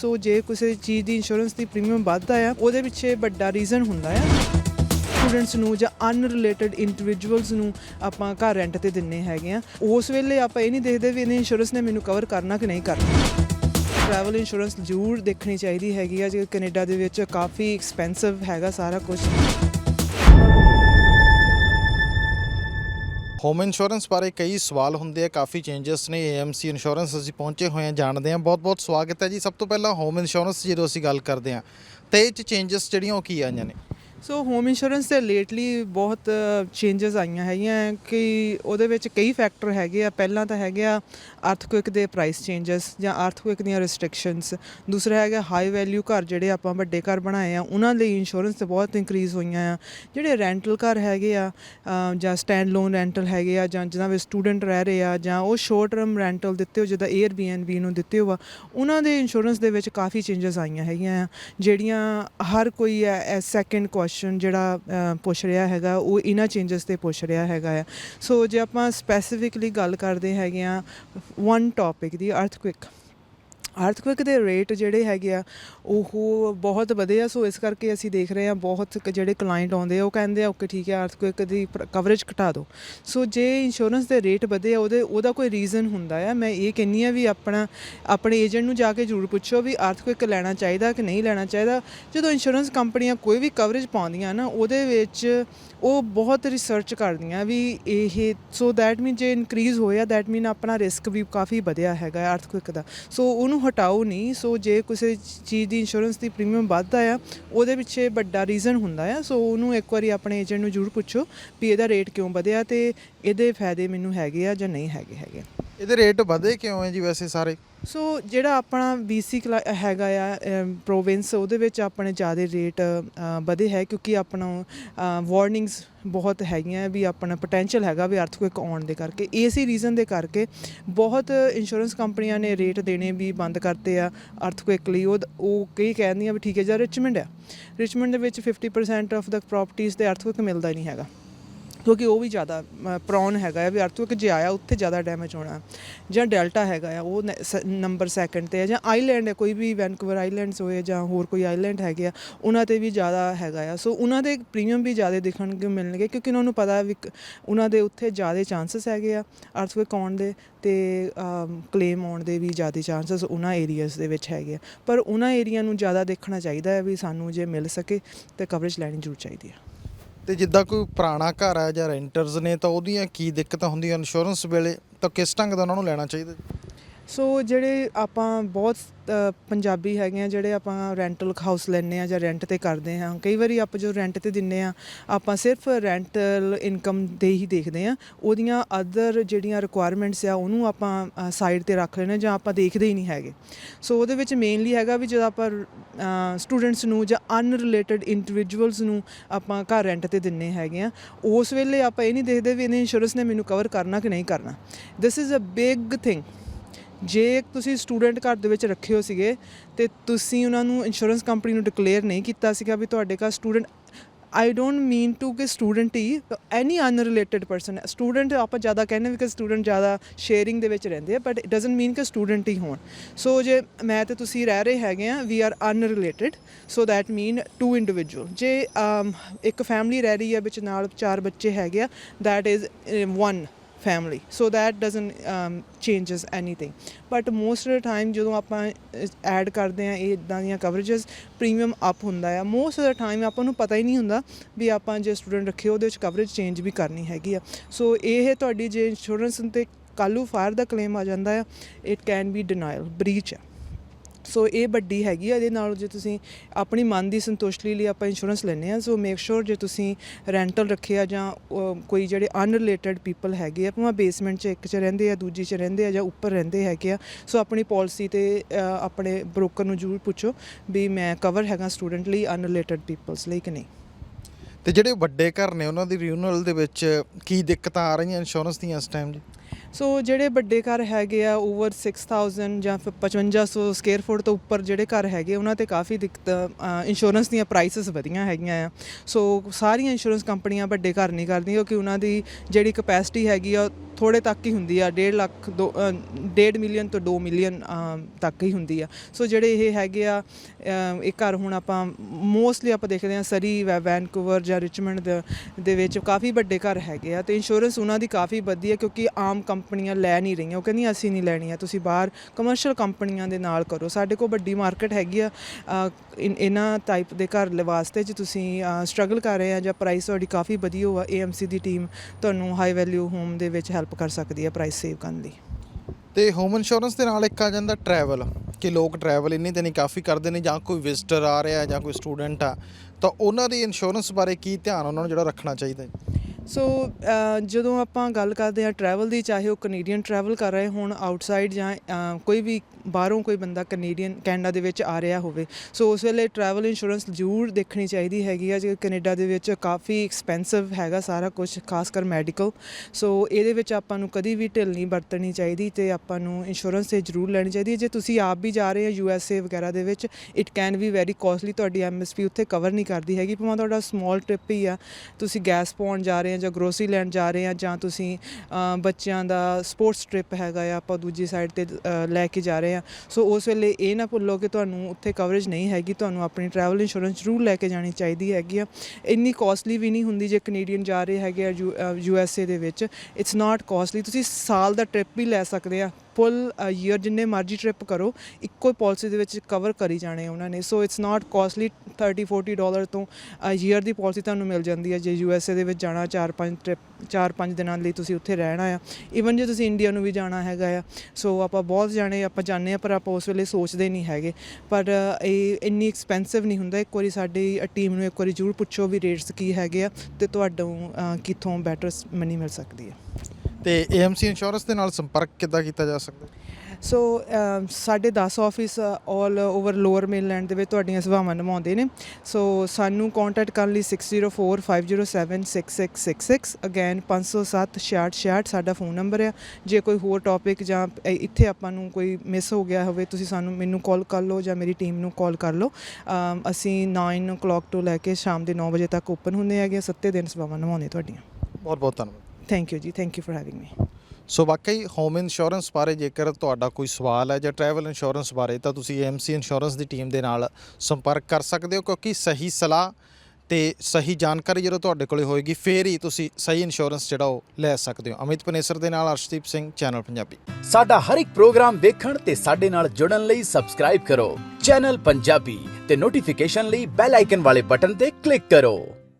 ਸੋ ਜੇ ਕਿਸੇ ਚੀਜ਼ ਦੀ ਇੰਸ਼ੋਰੈਂਸ ਦੀ ਪ੍ਰੀਮੀਅਮ ਵੱਧਦਾ ਆ ਉਹਦੇ ਪਿੱਛੇ ਵੱਡਾ ਰੀਜ਼ਨ ਹੁੰਦਾ ਆ। ਸਟੂਡੈਂਟਸ ਨੂੰ ਜਾਂ ਅਨਰਿਲੇਟਡ ਇੰਡੀਵਿਜੂਅਲਸ ਨੂੰ ਆਪਾਂ ਘਰ ਰੈਂਟ ਤੇ ਦਿੰਨੇ ਹੈਗੇ ਆ। ਉਸ ਵੇਲੇ ਆਪਾਂ ਇਹ ਨਹੀਂ ਦੇਖਦੇ ਵੀ ਇਹਨੇ ਇੰਸ਼ੋਰੈਂਸ ਨੇ ਮੈਨੂੰ ਕਵਰ ਕਰਨਾ ਕਿ ਨਹੀਂ ਕਰਨਾ। ਟਰੈਵਲ ਇੰਸ਼ੋਰੈਂਸ ਜ਼ਰੂਰ ਦੇਖਣੀ ਚਾਹੀਦੀ ਹੈਗੀ ਆ, ਜੇ ਕੈਨੇਡਾ ਦੇ ਵਿੱਚ ਕਾਫੀ ਐਕਸਪੈਂਸਿਵ ਹੈਗਾ ਸਾਰਾ ਕੁਝ ਹੋਮ ਇੰਸ਼ੋਰੈਂਸ ਬਾਰੇ ਕਈ ਸਵਾਲ ਹੁੰਦੇ ਆ, ਕਾਫੀ ਚੇਂਜਸ ਨੇ AMC ਇੰਸ਼ੋਰੈਂਸ ਅਸੀਂ ਪਹੁੰਚੇ ਹੋਏ ਹਾਂ ਜਾਣਦੇ ਹਾਂ ਬਹੁਤ-ਬਹੁਤ ਸਵਾਗਤ ਹੈ ਜੀ। ਸਭ ਤੋਂ ਪਹਿਲਾਂ ਹੋਮ ਇੰਸ਼ੋਰੈਂਸ ਜਦੋਂ ਅਸੀਂ ਗੱਲ ਕਰਦੇ ਹਾਂ ਤੇ ਇਹ ਚ ਚੇਂਜਸ ਜਿਹੜੀਆਂ ਉਹ ਕੀ ਆਈਆਂ ਨੇ? ਸੋ ਹੋਮ ਇੰਸ਼ੋਰੈਂਸ ਤੇ ਲੇਟਲੀ ਬਹੁਤ ਚੇਂਜਸ ਆਈਆਂ ਹੈਗੀਆਂ ਹੈ ਕਿ ਉਹਦੇ ਵਿੱਚ ਕਈ ਫੈਕਟਰ ਹੈਗੇ ਆ। ਪਹਿਲਾਂ ਤਾਂ ਹੈਗੇ ਆ ਅਰਥਕੁਇਕ ਦੇ ਪ੍ਰਾਈਸ ਚੇਂਜਸ ਜਾਂ ਅਰਥਕੁਇਕ ਦੀਆਂ ਰੈਸਟ੍ਰਿਕਸ਼ਨਸ ਦੂਸਰਾ ਹੈਗਾ ਹਾਈ ਵੈਲਿਊ ਘਰ ਜਿਹੜੇ ਆਪਾਂ ਵੱਡੇ ਘਰ ਬਣਾਏ ਆ, ਉਹਨਾਂ ਲਈ ਇੰਸ਼ੋਰੈਂਸ ਤੇ ਬਹੁਤ ਇਨਕਰੀਜ਼ ਹੋਈਆਂ ਆ। ਜਿਹੜੇ ਰੈਂਟਲ ਘਰ ਹੈਗੇ ਆ ਜਾਂ ਸਟੈਂਡ ਲੋਨ ਰੈਂਟਲ ਹੈਗੇ ਆ, ਜਾਂ ਜਿਨ੍ਹਾਂ ਵਿੱਚ ਸਟੂਡੈਂਟ ਰਹਿ ਰਹੇ ਆ, ਜਾਂ ਉਹ ਸ਼ੋਰਟ ਟਰਮ ਰੈਂਟਲ ਦਿੱਤੇ ਹੋ ਜਿੱਦਾਂ Airbnb ਨੂੰ ਦਿੱਤੇ ਹੋ ਆ, ਉਹਨਾਂ ਦੇ ਇੰਸ਼ੋਰੈਂਸ ਦੇ ਵਿੱਚ ਕਾਫੀ ਚੇਂਜਸ ਆਈਆਂ ਹੈਗੀਆਂ ਆ। ਜਿਹੜੀਆਂ ਹਰ ਕੋਈ ਸੈਕੰਡ ਕੁਐਸਚਨ ਜਿਹੜਾ ਪੁੱਛ ਰਿਹਾ ਹੈਗਾ, ਉਹ ਇਹਨਾਂ ਚੇਂਜਸ ਤੇ ਪੁੱਛ ਰਿਹਾ ਹੈਗਾ ਆ। ਸੋ ਜੇ ਆਪਾਂ ਸਪੈਸੀਫਿਕਲੀ ਗੱਲ ਕਰਦੇ ਹੈਗੇ ਆ ਵਨ ਟੌਪਿਕ ਦੀ ਅਰਥਕੁਇਕ ਅਰਥਕੁਇਕ ਦੇ ਰੇਟ ਜਿਹੜੇ ਹੈਗੇ ਆ, ਉਹ ਬਹੁਤ ਵਧੇ ਆ। ਸੋ ਇਸ ਕਰਕੇ ਅਸੀਂ ਦੇਖ ਰਹੇ ਆ ਬਹੁਤ ਜਿਹੜੇ ਕਲਾਇੰਟ ਆਉਂਦੇ ਆ, ਉਹ ਕਹਿੰਦੇ ਆ ਓਕੇ ਠੀਕ ਹੈ ਅਰਥਕੁਇਕ ਦੀ ਕਵਰੇਜ ਘਟਾ ਦਿਓ। ਸੋ ਜੇ ਇੰਸ਼ੋਰੈਂਸ ਦੇ ਰੇਟ ਵਧੇ ਆ, ਉਹਦੇ, ਉਹਦਾ ਕੋਈ ਰੀਜ਼ਨ ਹੁੰਦਾ ਆ। ਮੈਂ ਇਹ ਕਹਿੰਨੀ ਆ ਵੀ ਆਪਣਾ, ਆਪਣੇ ਏਜੰਟ ਨੂੰ ਜਾ ਕੇ ਜ਼ਰੂਰ ਪੁੱਛੋ ਵੀ ਅਰਥਕੁਇਕ ਲੈਣਾ ਚਾਹੀਦਾ ਕਿ ਨਹੀਂ ਲੈਣਾ ਚਾਹੀਦਾ। ਜਦੋਂ ਇੰਸ਼ੋਰੈਂਸ ਕੰਪਨੀਆਂ ਕੋਈ ਵੀ ਕਵਰੇਜ ਪਾਉਂਦੀਆਂ ਨਾ, ਉਹਦੇ ਵਿੱਚ ਉਹ ਬਹੁਤ ਰਿਸਰਚ ਕਰਦੀਆਂ ਵੀ ਇਹ ਸੋ ਦੈਟ ਮੀਨ ਜੇ ਇਨਕਰੀਜ਼ ਹੋਇਆ ਦੈਟ ਮੀਨ ਆਪਣਾ ਰਿਸਕ ਵੀ ਕਾਫੀ ਵਧਿਆ ਹੈਗਾ ਅਰਥਕੁਇਕ ਦਾ। ਸੋ ਉਹਨੂੰ ਹਟਾਓ ਨਹੀਂ, ਸੋ ਜੇ ਕਿਸੇ ਚੀਜ਼ ਦੀ ਇੰਸ਼ੋਰੈਂਸ ਦੀ ਪ੍ਰੀਮੀਅਮ ਵੱਧਦਾ ਆ ਉਹਦੇ ਪਿੱਛੇ ਵੱਡਾ ਰੀਜ਼ਨ ਹੁੰਦਾ ਆ, ਸੋ ਉਹਨੂੰ ਇੱਕ ਵਾਰੀ ਆਪਣੇ ਏਜੰਟ ਨੂੰ ਜ਼ਰੂਰ ਪੁੱਛੋ ਵੀ ਇਹਦਾ ਰੇਟ ਕਿਉਂ ਵਧਿਆ ਤੇ ਇਹਦੇ ਫਾਇਦੇ ਮੈਨੂੰ ਹੈਗੇ ਆ ਜਾਂ ਨਹੀਂ ਹੈਗੇ ਹੈਗੇ ਇਹਦੇ ਰੇਟ ਵਧੇ ਕਿਉਂ ਹੈ ਜੀ ਵੈਸੇ ਸਾਰੇ? ਸੋ ਜਿਹੜਾ ਆਪਣਾ BC ਕਲਾ- ਹੈਗਾ ਆ ਪ੍ਰੋਵਿੰਸ ਉਹਦੇ ਵਿੱਚ ਆਪਣੇ ਜ਼ਿਆਦਾ ਰੇਟ ਵਧੇ ਹੈ ਕਿਉਂਕਿ ਆਪਣਾ ਵਾਰਨਿੰਗਸ ਬਹੁਤ ਹੈਗੀਆਂ ਵੀ ਆਪਣਾ ਪੋਟੈਂਸ਼ੀਅਲ ਹੈਗਾ ਵੀ ਅਰਥਕੁਇਕ ਆਉਣ ਦੇ ਕਰਕੇ। ਇਸੇ ਰੀਜ਼ਨ ਦੇ ਕਰਕੇ ਬਹੁਤ ਇੰਸ਼ੋਰੈਂਸ ਕੰਪਨੀਆਂ ਨੇ ਰੇਟ ਦੇਣੇ ਵੀ ਬੰਦ ਕਰਤੇ ਆ ਅਰਥਕੁਇਕ ਲਈ। ਉਹ ਉਹ ਕਈ ਕਹਿੰਦੀਆਂ ਵੀ ਠੀਕ ਹੈ, ਜਾਂ ਰਿਚਮੈਂਡ ਆ। ਰਿਚਮੈਂਡ ਦੇ ਵਿੱਚ 50% ਆਫ ਦਾ ਪ੍ਰਾਪਰਟੀਆਂ ਤੇ ਅਰਥਕੁਇਕ ਮਿਲਦਾ ਹੀ ਨਹੀਂ ਹੈਗਾ। ਕਿਉਂਕਿ ਉਹ ਵੀ ਜ਼ਿਆਦਾ ਪ੍ਰੋਨ ਹੈਗਾ ਹੈ ਵੀ ਅਰਥਕੁਇਕ ਜੇ ਆਇਆ ਉੱਥੇ ਜ਼ਿਆਦਾ ਡੈਮੇਜ ਹੋਣਾ ਜਾਂ ਡੈਲਟਾ ਹੈਗਾ ਆ ਉਹ ਨੰਬਰ ਸੈਕਿੰਡ ਤੇ ਹੈ। ਜਾਂ ਆਈਲੈਂਡ ਹੈ, ਕੋਈ ਵੀ ਵੈਨਕੂਵਰ ਆਈਲੈਂਡਸ ਹੋਏ ਜਾਂ ਹੋਰ ਕੋਈ ਆਈਲੈਂਡ ਹੈਗੇ ਆ, ਉਹਨਾਂ ਤੇ ਵੀ ਜ਼ਿਆਦਾ ਹੈਗਾ ਆ। ਸੋ ਉਹਨਾਂ ਦੇ ਪ੍ਰੀਮੀਅਮ ਵੀ ਜ਼ਿਆਦਾ ਦਿਖਣਗੇ ਮਿਲਣਗੇ ਕਿਉਂਕਿ ਉਹਨਾਂ ਨੂੰ ਪਤਾ ਵੀ ਉਹਨਾਂ ਦੇ ਉੱਥੇ ਜ਼ਿਆਦਾ ਚਾਂਸਸ ਹੈਗੇ ਆ ਅਰਥਕੁਇਕ ਆਉਣ ਦੇ ਤੇ ਕਲੇਮ ਆਉਣ ਦੇ ਵੀ ਜ਼ਿਆਦਾ ਚਾਂਸਸ ਉਹਨਾਂ ਏਰੀਆਜ਼ ਦੇ ਵਿੱਚ ਹੈਗੇ ਆ। ਪਰ ਉਹਨਾਂ ਏਰੀਆ ਨੂੰ ਜ਼ਿਆਦਾ ਦੇਖਣਾ ਚਾਹੀਦਾ ਹੈ ਵੀ ਸਾਨੂੰ ਜੇ ਮਿਲ ਸਕੇ ਤੇ ਕਵਰੇਜ ਲੈਣੀ ਜ਼ਰੂਰ ਚਾਹੀਦੀ ਹੈ। ਤੇ ਜਿੱਦਾਂ ਕੋਈ ਪੁਰਾਣਾ ਘਰ ਹੈ ਜਾਂ ਰੈਂਟਰਸ ਨੇ ਤਾਂ ਉਹਦੀਆਂ ਕੀ ਦਿੱਕਤਾਂ ਹੁੰਦੀਆਂ ਇੰਸ਼ੋਰੈਂਸ ਵੇਲੇ ਤਾਂ ਕਿਸ ਢੰਗ ਦਾ ਉਹਨਾਂ ਨੂੰ ਲੈਣਾ ਚਾਹੀਦਾ ਸੋ ਜਿਹੜੇ ਆਪਾਂ ਬਹੁਤ ਅ, ਪੰਜਾਬੀ ਹੈਗੇ ਆ ਜਿਹੜੇ ਆਪਾਂ ਰੈਂਟਲ ਹਾਊਸ ਲੈਂਦੇ ਆ ਜਾਂ ਰੈਂਟ ਤੇ ਕਰਦੇ ਹਾਂ ਕਈ ਵਾਰੀ ਆਪਾਂ ਜੋ ਰੈਂਟ ਤੇ ਦਿੰਨੇ ਆ ਆਪਾਂ ਸਿਰਫ ਰੈਂਟਲ ਇਨਕਮ ਦੇ ਹੀ ਦੇਖਦੇ ਆ। ਉਹਦੀਆਂ ਅਦਰ ਜਿਹੜੀਆਂ ਰਿਕੁਆਇਰਮੈਂਟਸ ਆ ਉਹਨੂੰ ਆਪਾਂ ਸਾਈਡ ਤੇ ਰੱਖ ਲੈਂਦੇ ਹਾਂ ਜਾਂ ਆਪਾਂ ਦੇਖਦੇ ਹੀ ਨਹੀਂ ਹੈਗੇ। ਸੋ ਉਹਦੇ ਵਿੱਚ ਮੇਨਲੀ ਹੈਗਾ ਵੀ ਜਦੋਂ ਆਪਾਂ ਸਟੂਡੈਂਟਸ ਨੂੰ ਜਾਂ ਅਨਰਿਲੇਟਡ ਇੰਡੀਵਿਜੂਅਲਸ ਨੂੰ ਆਪਾਂ ਘਰ ਰੈਂਟ ਤੇ ਦਿੰਨੇ ਹੈਗੇ ਆ ਉਸ ਵੇਲੇ ਆਪਾਂ ਇਹ ਨਹੀਂ ਦੇਖਦੇ ਵੀ ਇਹਨੇ ਇੰਸ਼ੋਰੈਂਸ ਨੇ ਮੈਨੂੰ ਕਵਰ ਕਰਨਾ ਕਿ ਨਹੀਂ ਕਰਨਾ। This is a big thing ਜੇ ਤੁਸੀਂ ਸਟੂਡੈਂਟ ਘਰ ਦੇ ਵਿੱਚ ਰੱਖੇ ਹੋ ਸੀਗੇ ਤੇ ਤੁਸੀਂ ਉਹਨਾਂ ਨੂੰ ਇੰਸ਼ੋਰੈਂਸ ਕੰਪਨੀ ਨੂੰ ਡਿਕਲੇਅਰ ਨਹੀਂ ਕੀਤਾ ਸੀਗਾ ਵੀ ਤੁਹਾਡੇ ਘਰ student I don't mean to ਕਿ ਸਟੂਡੈਂਟ ਹੀ ਐਨੀ ਅਨਰਿਲੇਟਡ ਪਰਸਨ ਸਟੂਡੈਂਟ ਆਪਾਂ ਜ਼ਿਆਦਾ ਕਹਿੰਦੇ ਵੀ ਕਿ ਸਟੂਡੈਂਟ ਜ਼ਿਆਦਾ ਸ਼ੇਅਰਿੰਗ ਦੇ ਵਿੱਚ ਰਹਿੰਦੇ ਆ ਬਟ ਇਟ ਡਸਨਟ ਮੀਨ ਕਿ ਸਟੂਡੈਂਟ ਹੀ ਹੋਣ। ਸੋ ਜੇ ਮੈਂ ਤੇ ਤੁਸੀਂ ਰਹਿ ਰਹੇ ਹੈਗੇ ਆ we are unrelated so that mean to individual ਜੇ ਇੱਕ ਫੈਮਿਲੀ ਰਹਿ ਰਹੀ ਹੈ ਵਿੱਚ ਨਾਲ ਚਾਰ ਬੱਚੇ ਹੈਗੇ ਆ that is one family so that doesn't changes anything but most of the time ਜਦੋਂ ਆਪਾਂ ਐਡ ਕਰਦੇ ਆ ਇਹ ਇਦਾਂ ਦੀਆਂ ਕਵਰੇजेस ਪ੍ਰੀਮੀਅਮ ਅਪ ਹੁੰਦਾ ਆ। ਮੋਸਟ ਆਫ ਦ ਟਾਈਮ ਆਪਾਂ ਨੂੰ ਪਤਾ ਹੀ ਨਹੀਂ ਹੁੰਦਾ ਵੀ ਆਪਾਂ ਜੇ ਸਟੂਡੈਂਟ ਰੱਖੇ, ਉਹਦੇ ਵਿੱਚ ਕਵਰੇਜ ਚੇਂਜ ਵੀ ਕਰਨੀ ਹੈਗੀ ਆ। ਸੋ ਇਹ ਹੈ ਤੁਹਾਡੀ ਜੇ ਇੰਸ਼ੋਰੈਂਸ ਤੇ ਕਾਲੂ ਫਾਇਰ ਦਾ ਕਲੇਮ ਆ ਜਾਂਦਾ ਆ it can be denial breach ਆ। ਸੋ ਇਹ ਵੱਡੀ ਹੈਗੀ ਆ, ਇਹਦੇ ਨਾਲ ਜੇ ਤੁਸੀਂ ਆਪਣੀ ਮਨ ਦੀ ਸੰਤੁਸ਼ਟੀ ਲਈ ਆਪਾਂ ਇੰਸ਼ੋਰੈਂਸ ਲੈਂਦੇ ਆ ਸੋ ਮੇਕ ਸ਼ੋਰ ਜੇ ਤੁਸੀਂ ਰੈਂਟਲ ਰੱਖਿਆ ਜਾਂ ਕੋਈ ਜਿਹੜੇ ਅਨਰਿਲੇਟਡ ਪੀਪਲ ਹੈਗੇ ਆ, ਭਾਵੇਂ ਬੇਸਮੈਂਟ 'ਚ ਇੱਕ 'ਚ ਰਹਿੰਦੇ ਆ, ਦੂਜੀ 'ਚ ਰਹਿੰਦੇ ਆ ਜਾਂ ਉੱਪਰ ਰਹਿੰਦੇ ਹੈਗੇ ਆ ਸੋ ਆਪਣੀ ਪਾਲਿਸੀ ਤੇ ਆਪਣੇ ਬ੍ਰੋਕਰ ਨੂੰ ਜ਼ਰੂਰ ਪੁੱਛੋ ਵੀ ਮੈਂ ਕਵਰ ਹੈਗਾ ਸਟੂਡੈਂਟ ਲਈ ਅਨਰਿਲੇਟਡ ਪੀਪਲਸ ਲਈ ਕਿ ਨਹੀਂ। ਤੇ ਜਿਹੜੇ ਵੱਡੇ ਘਰ ਨੇ ਉਹਨਾਂ ਦੀ ਰਿਨਿਊਅਲ ਦੇ ਵਿੱਚ ਕੀ ਦਿੱਕਤਾਂ ਆ ਰਹੀਆਂ ਇੰਸ਼ੋਰੈਂਸ ਦੀਆਂ ਇਸ ਟਾਈਮ ਜੀ ਸੋ ਜਿਹੜੇ ਵੱਡੇ ਘਰ ਹੈਗੇ ਆ ਓਵਰ 6000 ਜਾਂ ਫਿਰ 5500 ਸਕੁਅਰ ਫੁੱਟ ਤੋਂ ਉੱਪਰ ਜਿਹੜੇ ਘਰ ਹੈਗੇ, ਉਹਨਾਂ ਤੇ ਕਾਫੀ ਦਿੱਕਤ ਇੰਸ਼ੋਰੈਂਸ ਦੀਆਂ ਪ੍ਰਾਈਸਸ ਵਧੀਆਂ ਹੈਗੀਆਂ ਆ। ਸੋ ਸਾਰੀਆਂ ਇੰਸ਼ੋਰੈਂਸ ਕੰਪਨੀਆਂ ਵੱਡੇ ਘਰ ਨਹੀਂ ਕਰਦੀਆਂ ਕਿਉਂਕਿ ਉਹਨਾਂ ਦੀ ਜਿਹੜੀ ਕਪੈਸਿਟੀ ਹੈਗੀ ਆ ਥੋੜੇ ਤੱਕ ਹੀ ਹੁੰਦੀ ਆ 1.5 ਲੱਖ ਦੋ 1.5 ਮਿਲੀਅਨ ਤੋਂ 2 ਮਿਲੀਅਨ ਤੱਕ ਹੀ ਹੁੰਦੀ ਆ। ਸੋ ਜਿਹੜੇ ਇਹ ਹੈਗੇ ਆ ਇਹ ਘਰ ਹੁਣ ਆਪਾਂ ਮੋਸਟਲੀ ਆਪਾਂ ਦੇਖਦੇ ਆ ਸਰੀ, ਵੈ- ਵੈਨਕੂਵਰ ਜਾਂ ਰਿਚਮੰਡ ਦੇ- ਵਿੱਚ ਕਾਫੀ ਵੱਡੇ ਘਰ ਹੈਗੇ ਆ ਤੇ ਇੰਸ਼ੋਰੈਂਸ ਉਹਨਾਂ ਦੀ ਕਾਫੀ ਵਧੀਆ ਕਿਉਂਕਿ ਆਮ ਕੰਪਨੀਆਂ ਲੈ ਨਹੀਂ ਰਹੀਆਂ। ਉਹ ਕਹਿੰਦੀਆਂ, ਅਸੀਂ ਨਹੀਂ ਲੈਣੀ ਆ ਤੁਸੀਂ ਬਾਹਰ ਕਮਰਸ਼ੀਅਲ ਕੰਪਨੀਆਂ ਦੇ ਨਾਲ ਕਰੋ। ਸਾਡੇ ਕੋਲ ਵੱਡੀ ਮਾਰਕੀਟ ਹੈਗੀ ਆ ਇਨ- ਇਹਨਾਂ ਟਾਈਪ ਦੇ ਘਰ ਲ- ਵਾਸਤੇ ਜੇ ਤੁਸੀਂ ਸਟਰਗਲ ਕਰ ਰਹੇ ਆ ਜਾਂ ਪ੍ਰਾਈਸ ਤੁਹਾਡੀ ਕਾਫੀ ਵਧੀਆ ਹੋਆ AMC ਦੀ ਟੀਮ ਤੁਹਾਨੂੰ ਹਾਈ ਵੈਲਿਊ ਹੋਮ ਦੇ ਵਿੱਚ ਹੈਲਪ ਕਰ ਸਕਦੀ ਹੈ ਪ੍ਰਾਈਸ ਸੇਵ ਕਰਨ ਲਈ। ਤੇ ਹੋਮ ਇੰਸ਼ੋਰੈਂਸ ਦੇ ਨਾਲ ਇੱਕ ਆ ਜਾਂਦਾ ਟਰੈਵਲ ਕਿ ਲੋਕ ਟਰੈਵਲ ਇੰਨੀ ਦਿਨੀ ਕਾਫੀ ਕਰਦੇ ਨੇ, ਜਾਂ ਕੋਈ ਵਿਜ਼ਟਰ ਆ ਰਿਹਾ ਜਾਂ ਕੋਈ ਸਟੂਡੈਂਟ ਆ, ਤਾਂ ਉਹਨਾਂ ਦੀ ਇੰਸ਼ੋਰੈਂਸ ਬਾਰੇ ਕੀ ਧਿਆਨ ਉਹਨਾਂ ਨੂੰ ਜਿਹੜਾ ਰੱਖਣਾ ਚਾਹੀਦਾ ਹੈ? ਸੋ ਜਦੋਂ ਆਪਾਂ ਗੱਲ ਕਰਦੇ ਆ ਟਰੈਵਲ ਦੀ, ਚਾਹੇ ਉਹ ਕੈਨੇਡੀਅਨ ਟਰੈਵਲ ਕਰ ਰਹੇ ਹੋਣ ਆਊਟਸਾਈਡ ਜਾਂ ਕੋਈ ਵੀ ਬਾਹਰੋਂ ਕੋਈ ਬੰਦਾ ਕੈਨੇਡੀਅਨ ਕੈਨੇਡਾ ਦੇ ਵਿੱਚ ਆ ਰਿਹਾ ਹੋਵੇ ਸੋ ਉਸ ਵੇਲੇ ਟਰੈਵਲ ਇੰਸ਼ੋਰੈਂਸ ਜ਼ਰੂਰ ਦੇਖਣੀ ਚਾਹੀਦੀ ਹੈਗੀ ਆ, ਜੇ ਕੈਨੇਡਾ ਦੇ ਵਿੱਚ ਕਾਫੀ ਐਕਸਪੈਂਸਿਵ ਹੈਗਾ ਸਾਰਾ ਕੁਝ ਖਾਸ ਕਰ ਮੈਡੀਕਲ ਸੋ ਇਹਦੇ ਵਿੱਚ ਆਪਾਂ ਨੂੰ ਕਦੀ ਵੀ ਢਿੱਲ ਨਹੀਂ ਵਰਤਣੀ ਚਾਹੀਦੀ ਤੇ ਆਪਾਂ ਨੂੰ ਇੰਸ਼ੋਰੈਂਸ ਤੇ ਜ਼ਰੂਰ ਲੈਣੀ ਚਾਹੀਦੀ ਹੈ। ਜੇ ਤੁਸੀਂ ਆਪ ਵੀ ਜਾ ਰਹੇ ਹੋ ਯੂ ਐਸ ਏ ਵਗੈਰਾ ਦੇ ਵਿੱਚ it can be very costly ਤੁਹਾਡੀ ਐਮਐਸਪੀ ਉੱਥੇ ਕਵਰ ਨਹੀਂ ਕਰਦੀ ਹੈਗੀ, ਭਾਵੇਂ ਤੁਹਾਡਾ ਸਮਾਲ ਟ੍ਰਿਪ ਹੀ ਆ, ਤੁਸੀਂ ਗੈਸ ਪਾਉਣ ਜਾ ਰਹੇ ਆ ਜਾਂ ਗਰੋਸਰੀ ਲੈਣ ਜਾ ਰਹੇ ਆ ਜਾਂ ਤੁਸੀਂ ਬੱਚਿਆਂ ਦਾ ਸਪੋਰਟਸ ਟ੍ਰਿਪ ਹੈਗਾ ਆ, ਆਪਾਂ ਦੂਜੀ ਸਾਈਡ ਤੇ ਲੈ ਕੇ ਜਾ ਰਹੇ ਆ ਸੋ ਉਸ ਵੇਲੇ ਇਹ ਨਾ ਭੁੱਲੋ ਕਿ ਤੁਹਾਨੂੰ ਉੱਥੇ ਕਵਰੇਜ ਨਹੀਂ ਹੈਗੀ, ਤੁਹਾਨੂੰ ਆਪਣੀ ਟਰੈਵਲ ਇੰਸ਼ੋਰੈਂਸ ਜ਼ਰੂਰ ਲੈ ਕੇ ਜਾਣੀ ਚਾਹੀਦੀ ਹੈਗੀ ਆ। ਇੰਨੀ ਕਾਸਟਲੀ ਵੀ ਨਹੀਂ ਹੁੰਦੀ ਜੇ ਕੈਨੇਡੀਅਨ ਜਾ ਰਹੇ ਹੈਗੇ ਆ, ਯੂ ਐਸ ਏ ਦੇ ਵਿੱਚ। ਇਟਸ ਨਾਟ ਕਾਸਟਲੀ ਤੁਸੀਂ ਸਾਲ ਦਾ ਟ੍ਰਿਪ ਵੀ ਲੈ ਸਕਦੇ ਆ। ਫੁੱਲ ਈਅਰ ਜਿੰਨੇ ਮਰਜ਼ੀ ਟ੍ਰਿਪ ਕਰੋ, ਇੱਕੋ ਹੀ ਪਾਲਿਸੀ ਦੇ ਵਿੱਚ ਕਵਰ ਕਰੀ ਜਾਣੇ ਉਹਨਾਂ ਨੇ। So it's not costly 30 40 dollar ਤੋਂ ਈਅਰ ਦੀ ਪਾਲਿਸੀ ਤੁਹਾਨੂੰ ਮਿਲ ਜਾਂਦੀ ਹੈ ਜੇ ਯੂ ਐਸ ਏ ਦੇ ਵਿੱਚ ਜਾਣਾ 4-5 ਟ੍ਰਿਪ 4-5 ਦਿਨਾਂ ਲਈ ਤੁਸੀਂ ਉੱਥੇ ਰਹਿਣਾ ਆ। ਇਵਨ ਜੇ ਤੁਸੀਂ ਇੰਡੀਆ ਨੂੰ ਵੀ ਜਾਣਾ ਹੈਗਾ ਆ। ਸੋ ਆਪਾਂ ਬਹੁਤ ਜਾਣੇ, ਆਪਾਂ ਜਾਂਦੇ ਆ ਪਰ ਆਪਾਂ ਉਸ ਵੇਲੇ ਸੋਚਦੇ ਨਹੀਂ ਹੈਗੇ। ਪਰ ਇਹ ਇੰਨੀ ਐਕਸਪੈਂਸਿਵ ਨਹੀਂ ਹੁੰਦਾ। ਇੱਕ ਵਾਰੀ ਸਾਡੀ ਟੀਮ ਨੂੰ ਇੱਕ ਵਾਰੀ ਜ਼ਰੂਰ ਪੁੱਛੋ ਵੀ ਰੇਟਸ ਕੀ ਹੈਗੇ ਆ ਤੇ ਤੁਹਾਨੂੰ ਕਿੱਥੋਂ ਬੈਟਰ ਮਨੀ ਮਿਲ ਸਕਦੀ ਹੈ। ਤੇ AMC ਇੰਸ਼ੋਰੈਂਸ ਦੇ ਨਾਲ ਸੰਪਰਕ ਕਿੱਦਾਂ ਕੀਤਾ ਜਾ ਸਕਦਾ? ਸੋ ਸਾਡੇ 10 office all over Lower Mainland ਦੇ ਵਿੱਚ ਤੁਹਾਡੀਆਂ ਸੇਵਾਵਾਂ ਨਿਭਾਉਂਦੇ ਨੇ। ਸੋ ਸਾਨੂੰ ਕੰਟੈਕਟ ਕਰਨ ਲਈ 6045076666 ਅਗੇਨ 507 6666 ਸਾਡਾ ਫੋਨ ਨੰਬਰ ਆ। ਜੇ ਕੋਈ ਹੋਰ ਟੌਪਿਕ ਜਾਂ ਇੱਥੇ ਆਪਾਂ ਨੂੰ ਕੋਈ ਮਿਸ ਹੋ ਗਿਆ ਹੋਵੇ ਤੁਸੀਂ ਸਾਨੂੰ ਮੈਨੂੰ ਕਾਲ ਕਰ ਲਓ ਜਾਂ ਮੇਰੀ ਟੀਮ ਨੂੰ ਕਾਲ ਕਰ ਲਓ। ਅਸੀਂ 9 o'clock ਤੋਂ ਲੈ ਕੇ ਸ਼ਾਮ ਦੇ 9 ਵਜੇ ਤੱਕ ਓਪਨ ਹੁੰਦੇ ਹੈਗੇ ਸੱਤੇ ਦਿਨ ਸੇਵਾਵਾਂ ਨਿਭਾਉਂਦੇ ਤੁਹਾਡੀਆਂ। ਬਹੁਤ ਬਹੁਤ ਧੰਨਵਾਦ। ਥੈਂਕ ਯੂ ਜੀ thank you for having me so ਵਾਕਈ ਹੋਮ ਇੰਸ਼ੋਰੈਂਸ ਬਾਰੇ ਜੇਕਰ ਤੁਹਾਡਾ ਕੋਈ ਸਵਾਲ ਹੈ ਜਾਂ ਟਰੈਵਲ ਇੰਸ਼ੋਰੈਂਸ ਬਾਰੇ ਤਾਂ ਤੁਸੀਂ AMC ਇੰਸ਼ੋਰੈਂਸ ਦੀ ਟੀਮ ਦੇ ਨਾਲ ਸੰਪਰਕ ਕਰ ਸਕਦੇ ਹੋ ਕਿਉਂਕਿ ਸਹੀ ਸਲਾਹ ਤੇ ਸਹੀ ਜਾਣਕਾਰੀ ਜਦੋਂ ਤੁਹਾਡੇ ਕੋਲੇ ਹੋਏਗੀ ਫੇਰ ਹੀ ਤੁਸੀਂ ਸਹੀ ਇੰਸ਼ੋਰੈਂਸ ਜਿਹੜਾ ਉਹ ਲੈ ਸਕਦੇ ਹੋ। ਅਮਿਤ ਪਨੇਸਰ ਦੇ ਨਾਲ ਅਰਸ਼ਦੀਪ ਸਿੰਘ ਚੈਨਲ ਪੰਜਾਬੀ। ਸਾਡਾ ਹਰ ਇੱਕ ਪ੍ਰੋਗਰਾਮ ਦੇਖਣ ਤੇ ਸਾਡੇ ਨਾਲ ਜੁੜਨ ਲਈ ਸਬਸਕ੍ਰਾਈਬ ਕਰੋ। ਚੈਨਲ ਪੰਜਾਬੀ ਤੇ ਨੋਟੀਫਿਕੇਸ਼ਨ ਲਈ ਬੈਲ ਆਈਕਨ ਵਾਲੇ ਬਟਨ ਤੇ ਕਲਿੱਕ ਕਰੋ।